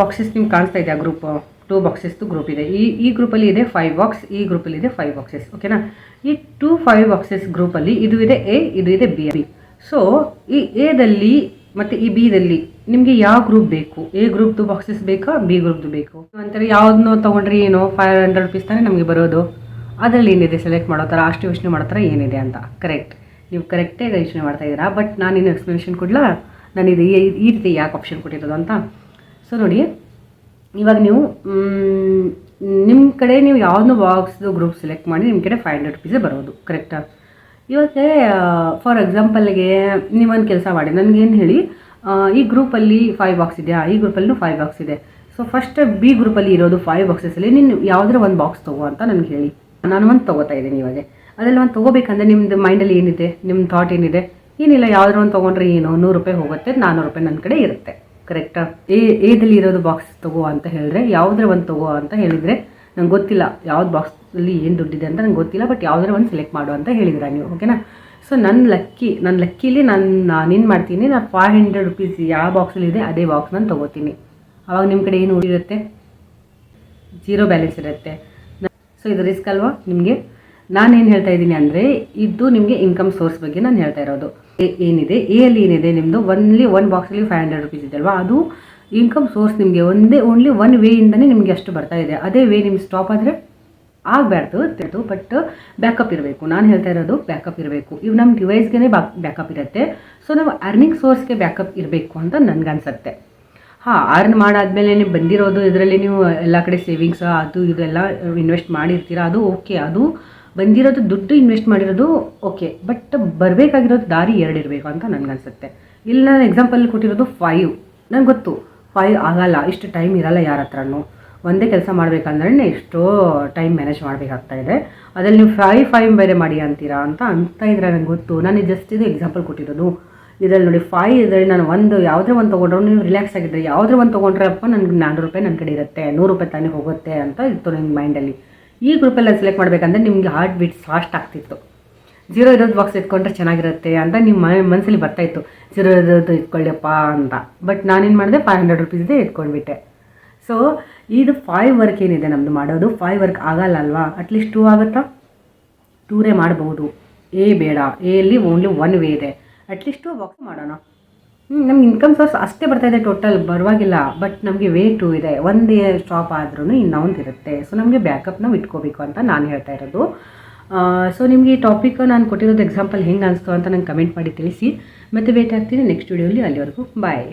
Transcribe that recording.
Boxes ನಿಮ್ಗೆ ಕಾಣಿಸ್ತಾ ಇದೆ ಆ ಗ್ರೂಪ್ ಟೂ ಬಾಕ್ಸಸ್ದು ಗ್ರೂಪ್ ಇದೆ. ಈ ಈ ಗ್ರೂಪಲ್ಲಿ ಇದೆ ಫೈವ್ ಬಾಕ್ಸ್ ಈ ಗ್ರೂಪಲ್ಲಿ ಇದೆ ಫೈವ್ ಬಾಕ್ಸಸ್ ಓಕೆನಾ ಈ ಟೂ ಫೈವ್ ಬಾಕ್ಸಸ್ ಗ್ರೂಪಲ್ಲಿ ಇದು ಇದೆ ಎ ಇದು ಇದೆ ಬಿ ಬಿ ಸೊ ಈ ಎದಲ್ಲಿ ಮತ್ತು ಈ ಬಿದಲ್ಲಿ ನಿಮಗೆ ಯಾವ ಗ್ರೂಪ್ ಬೇಕು? ಎ ಗ್ರೂಪ್ದು ಬಾಕ್ಸಸ್ ಬೇಕಾ ಬಿ ಗ್ರೂಪ್ದು ಬೇಕು? ಅಂತಾರೆ ಯಾವ್ದನ್ನೋ ತೊಗೊಂಡ್ರೆ ಏನೋ ಫೈವ್ ಹಂಡ್ರೆಡ್ ರುಪೀಸ್ ತಾನೇ ನಮಗೆ ಬರೋದು. ಅದರಲ್ಲಿ ಏನಿದೆ ಸೆಲೆಕ್ಟ್ ಮಾಡೋ ಥರ, ಅಷ್ಟು ಯೋಚನೆ ಮಾಡೋ ಏನಿದೆ ಅಂತ. ಕರೆಕ್ಟ್ ನೀವು ಕರೆಕ್ಟೇ ಯೋಚನೆ ಮಾಡ್ತಾ ಇದ್ದೀರಾ ಬಟ್ ನಾನೇನು ಎಕ್ಸ್ಪ್ಲನೇಷನ್ ಕೊಡಲ? ನಾನು ಇದು ಈ ರೀತಿ ಯಾಕೆ ಆಪ್ಷನ್ ಕೊಟ್ಟಿರೋದು ಅಂತ? ಸೊ ನೋಡಿ, ಇವಾಗ ನೀವು ನಿಮ್ಮ ಕಡೆ ನೀವು ಯಾವ್ದನ್ನೂ ಬಾಕ್ಸ್ದು ಗ್ರೂಪ್ ಸೆಲೆಕ್ಟ್ ಮಾಡಿ ನಿಮ್ಮ ಕಡೆ ಫೈವ್ ಹಂಡ್ರೆಡ್ ರುಪೀಸೇ ಬರೋದು ಕರೆಕ್ಟಾ ಇವತ್ತೆ ಫಾರ್ ಎಕ್ಸಾಂಪಲ್ಗೆ ನೀವೊಂದು ಕೆಲಸ ಮಾಡಿ, ನನಗೇನು ಹೇಳಿ ಈ ಗ್ರೂಪಲ್ಲಿ ಫೈವ್ ಬಾಕ್ಸ್ ಇದೆಯಾ? ಈ ಗ್ರೂಪಲ್ಲೂ ಫೈವ್ ಬಾಕ್ಸ್ ಇದೆ. ಸೊ ಫಸ್ಟ್ ಬಿ ಗ್ರೂಪಲ್ಲಿ ಇರೋದು ಫೈವ್ ಬಾಕ್ಸಸಲ್ಲಿ ನೀನು ಯಾವುದರ ಒಂದು ಬಾಕ್ಸ್ ತಗೋ ಅಂತ ನನಗೆ ಹೇಳಿ. ನಾನು ಒಂದು ತೊಗೋತಾ ಇದ್ದೀನಿ ಇವಾಗ. ಅದರಲ್ಲಿ ಒಂದು ತೊಗೋಬೇಕಂದ್ರೆ ನಿಮ್ಮದು ಮೈಂಡಲ್ಲಿ ಏನಿದೆ? ನಿಮ್ಮ ಥಾಟ್ ಏನಿದೆ? ಏನಿಲ್ಲ, ಯಾವ್ದಾರು ಒಂದು ತೊಗೊಂಡ್ರೆ ಏನು? ನೂರು ರೂಪಾಯಿ ಹೋಗುತ್ತೆ ನಾನ್ನೂರು ರೂಪಾಯಿ ನನ್ನ ಕಡೆ ಇರುತ್ತೆ. ಕರೆಕ್ಟಾ ಎ ಎದಲ್ಲಿ ಇರೋದು ಬಾಕ್ಸ್ ತಗೋ ಅಂತ ಹೇಳಿದ್ರೆ ಯಾವುದ್ರ ಒಂದು ತಗೋ ಅಂತ ಹೇಳಿದರೆ, ನಂಗೆ ಗೊತ್ತಿಲ್ಲ ಯಾವ್ದು ಬಾಕ್ಸಲ್ಲಿ ಏನು ದುಡ್ಡಿದೆ ಅಂತ ನಂಗೆ ಗೊತ್ತಿಲ್ಲ ಬಟ್ ಯಾವುದರ ಒಂದು ಸೆಲೆಕ್ಟ್ ಮಾಡು ಅಂತ ಹೇಳಿದ್ರ ನೀವು ಓಕೆನಾ ಸೊ ನನ್ನ ಲಕ್ಕಿ ನನ್ನ ಲಕ್ಕಿಲಿ ನಾನು ನಾನೇನು ಮಾಡ್ತೀನಿ ನಾನು ಫೈವ್ ಹಂಡ್ರೆಡ್ ರುಪೀಸ್ ಯಾವ ಬಾಕ್ಸಲ್ಲಿ ಇದೆ, ಅದೇ ಬಾಕ್ಸ್ ನಾನು ತೊಗೋತೀನಿ. ಆವಾಗ ನಿಮ್ಮ ಕಡೆ ಏನು ಉಳಿರುತ್ತೆ? ಜೀರೋ ಬ್ಯಾಲೆನ್ಸ್ ಇರುತ್ತೆ. ಸೊ ಇದು ರಿಸ್ಕ್ ಅಲ್ವಾ? ನಿಮಗೆ? ನಾನೇನು ಹೇಳ್ತಾ ಇದ್ದೀನಿ ಅಂದರೆ, ಇದು ನಿಮಗೆ ಇನ್ಕಮ್ ಸೋರ್ಸ್ ಬಗ್ಗೆ ನಾನು ಹೇಳ್ತಾ ಇರೋದು. ಏನಿದೆ? ಎ ಅಲ್ಲಿ ಏನಿದೆ? ನಿಮ್ಮದು ಒನ್ಲಿ ಒನ್ ಬಾಕ್ಸಲ್ಲಿ ಫೈವ್ ಹಂಡ್ರೆಡ್ ರುಪೀಸ್ ಇದೆ ಅಲ್ವಾ? ಅದು ಇನ್ಕಮ್ ಸೋರ್ಸ್ ನಿಮಗೆ ಒಂದೇ ಓನ್ಲಿ ಒನ್ ವೇಯಿಂದನೇ ನಿಮಗೆ ಅಷ್ಟು ಬರ್ತಾ ಇದೆ. ಅದೇ ವೇ ನಿಮ್ಗೆ ಸ್ಟಾಪ್ ಆದರೆ ಆಗಬಾರ್ದು ತಿಳ್ದು ಬಟ್ ಬ್ಯಾಕಪ್ ಇರಬೇಕು. ನಾನು ಹೇಳ್ತಾ ಇರೋದು ಬ್ಯಾಕಪ್ ಇರಬೇಕು. ಇವು ನಮ್ಮ ಡಿವೈಸ್ಗೆ ಬ್ಯಾಕಪ್ ಇರುತ್ತೆ. ಸೊ ನಾವು ಅರ್ನಿಂಗ್ ಸೋರ್ಸ್ಗೆ ಬ್ಯಾಕಪ್ ಇರಬೇಕು ಅಂತ ನನಗನ್ಸುತ್ತೆ. ಹಾಂ ಅರ್ನ್ ಮಾಡಾದ್ಮೇಲೆ ನೀವು ಬಂದಿರೋದು ಇದರಲ್ಲಿ ನೀವು ಎಲ್ಲ ಕಡೆ ಸೇವಿಂಗ್ಸ್ ಅದು ಇದೆಲ್ಲ ಇನ್ವೆಸ್ಟ್ ಮಾಡಿರ್ತೀರ? ಅದು ಓಕೆ ಅದು ಬಂದಿರೋದು ದುಡ್ಡು ಇನ್ವೆಸ್ಟ್ ಮಾಡಿರೋದು ಓಕೆ ಬಟ್ ಬರಬೇಕಾಗಿರೋದು ದಾರಿ ಎರಡು ಇರಬೇಕು ಅಂತ ನನಗನ್ಸುತ್ತೆ. ಇಲ್ಲಿ ನಾನು ಎಕ್ಸಾಂಪಲ್ ಕೊಟ್ಟಿರೋದು ಫೈವ್ ನಂಗೆ ಗೊತ್ತು. ಫೈವ್ ಆಗಲ್ಲ, ಇಷ್ಟು ಟೈಮ್ ಇರಲ್ಲ ಯಾರ ಹತ್ರನೂ. ಒಂದೇ ಕೆಲಸ ಮಾಡಬೇಕಂದ್ರೆ ಎಷ್ಟೋ ಟೈಮ್ ಮ್ಯಾನೇಜ್ ಮಾಡಬೇಕಾಗ್ತಾ ಇದೆ. ಅದರಲ್ಲಿ ನೀವು ಫೈವ್ ಫೈವ್ ಬೇರೆ ಮಾಡಿ ಅಂತೀರಾ ಅಂತ ಅಂತ ಇದ್ರೆ ನನಗೆ ಗೊತ್ತು. ನಾನು ಜಸ್ಟ್ ಇದು ಎಕ್ಸಾಂಪಲ್ ಕೊಟ್ಟಿರೋದು. ಇದರಲ್ಲಿ ನೋಡಿ ಫೈವ್ ಇದರಲ್ಲಿ ನಾನು ಒಂದು, ಯಾವುದೇ ಒಂದು ತೊಗೊಂಡ್ರು ನೀವು ರಿಲ್ಯಾಕ್ಸ್ ಆಗಿದ್ದರೆ ಯಾವುದೇ ಒಂದು ತೊಗೊಂಡ್ರಪ್ಪ ನನಗೆ ನಾನ್ನೂರು ರೂಪಾಯಿ ನನ್ನ ಕಡೆ ಇರುತ್ತೆ, ನೂರು ರೂಪಾಯಿ ತಾನೇ ಹೋಗುತ್ತೆ ಅಂತ ಇತ್ತು ನಿಮ್ಮ ಮೈಂಡಲ್ಲಿ ಈ ಗ್ರೂಪಲ್ಲಿ ಸೆಲೆಕ್ಟ್ ಮಾಡಬೇಕಂದ್ರೆ ನಿಮಗೆ ಹಾರ್ಟ್ ಬೀಟ್ ಫಾಸ್ಟ್ ಆಗ್ತಿತ್ತು. ಜೀರೋ ಇರೋದು ಬಾಕ್ಸ್ ಇಟ್ಕೊಂಡ್ರೆ ಚೆನ್ನಾಗಿರುತ್ತೆ ಅಂತ ನಿಮ್ಮ ಮನಸ್ಸಲ್ಲಿ ಬರ್ತಾಯಿತ್ತು ಜೀರೋ ಇರೋದು ಇಟ್ಕೊಳ್ಳಿಯಪ್ಪ ಅಂತ. ಬಟ್ ನಾನೇನು ಮಾಡಿದೆ? ಫೈವ್ ಹಂಡ್ರೆಡ್ ರುಪೀಸ್ದೇ ಇಟ್ಕೊಂಡ್ಬಿಟ್ಟೆ. ಸೊ ಇದು ಫೈವ್ ವರ್ಕ್ ಏನಿದೆ ನಮ್ಮದು ಮಾಡೋದು? ಫೈವ್ ವರ್ಕ್ ಆಗಲ್ಲ ಅಲ್ವಾ? ಅಟ್ಲೀಸ್ಟ್ ಟೂ ಆಗುತ್ತಾ? ಟೂರೇ ಮಾಡ್ಬೋದು ಎ ಬೇಡ. ಎಲ್ಲಿ ಓನ್ಲಿ ಒನ್ ವೇ ಇದೆ. ಅಟ್ಲೀಸ್ಟ್ ಟೂ ಬಾಕ್ಸ್ ಮಾಡೋಣ. ನಮ್ಗೆ ಇನ್ಕಮ್ ಸೋರ್ಸ್ ಅಷ್ಟೇ ಬರ್ತಾ ಇದೆ ಟೋಟಲ್ ಬರವಾಗಿಲ್ಲ ಬಟ್ ನಮಗೆ ವೇ ಟೂ ಇದೆ. ಒಂದೇ ಸ್ಟಾಪ್ ಆದ್ರೂ ಇನ್ನೊಂದು ಇರುತ್ತೆ. ಸೊ ನಮಗೆ ಬ್ಯಾಕಪ್ ನಾವು ಇಟ್ಕೋಬೇಕು ಅಂತ ನಾನು ಹೇಳ್ತಾ ಇರೋದು. ಸೊ ನಿಮಗೆ ಈ ಟಾಪಿಕ್ ನಾನು ಕೊಟ್ಟಿರೋದು ಎಕ್ಸಾಂಪಲ್ ಹೆಂಗೆ ಅನಿಸ್ತು ಅಂತ ನಂಗೆ ಕಮೆಂಟ್ ಮಾಡಿ ತಿಳಿಸಿ. ಮತ್ತೆ ಭೇಟಿ ಆಗ್ತೀನಿ ನೆಕ್ಸ್ಟ್ ವಿಡಿಯೋಲಿ ಅಲ್ಲಿವರೆಗೂ ಬಾಯ್